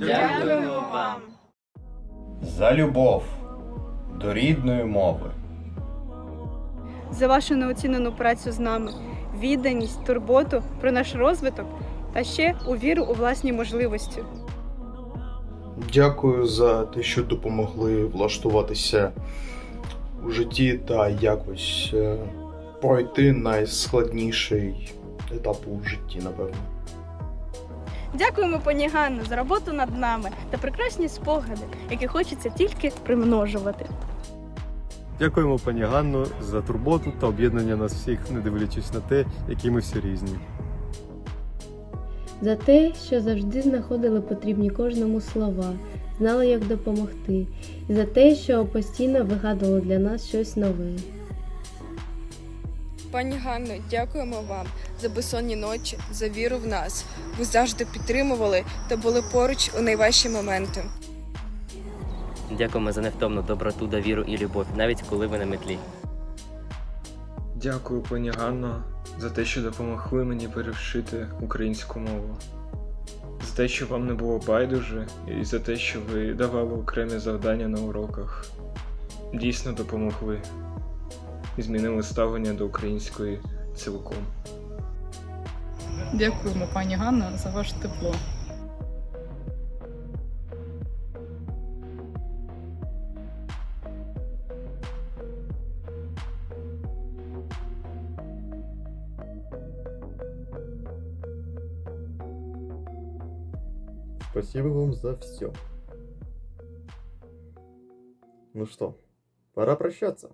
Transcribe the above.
Дякуємо вам. За любов до рідної мови. за вашу неоцінену працю з нами, відданість, турботу про наш розвиток та ще у віру у власні можливості. Дякую за те, що допомогли влаштуватися у житті та якось е, пройти найскладніший етап у житті, напевно. Дякуємо, пані Ганно, за роботу над нами та прекрасні спогади, які хочеться тільки примножувати. Дякуємо пані Ганно за турботу та об'єднання нас всіх, не дивлячись на те, які ми всі різні. за те, що завжди знаходили потрібні кожному слова, знали, як допомогти, і за те, що постійно вигадували для нас щось нове. Пані Ганно, дякуємо вам за безсонні ночі, за віру в нас. Ви завжди підтримували та були поруч у найважчі моменти. Дякуємо за невтомну доброту, довіру і любов, навіть коли ви на метлі. Дякую, пані Ганно, за те, що допомогли мені перевчити українську мову. За те, що вам не було байдуже, і за те, що ви давали окремі завдання на уроках. Дійсно допомогли і змінили ставлення до української цілком. Дякуємо, пані Ганна, за ваше тепло. Спасибо вам за все. Ну что, пора прощаться.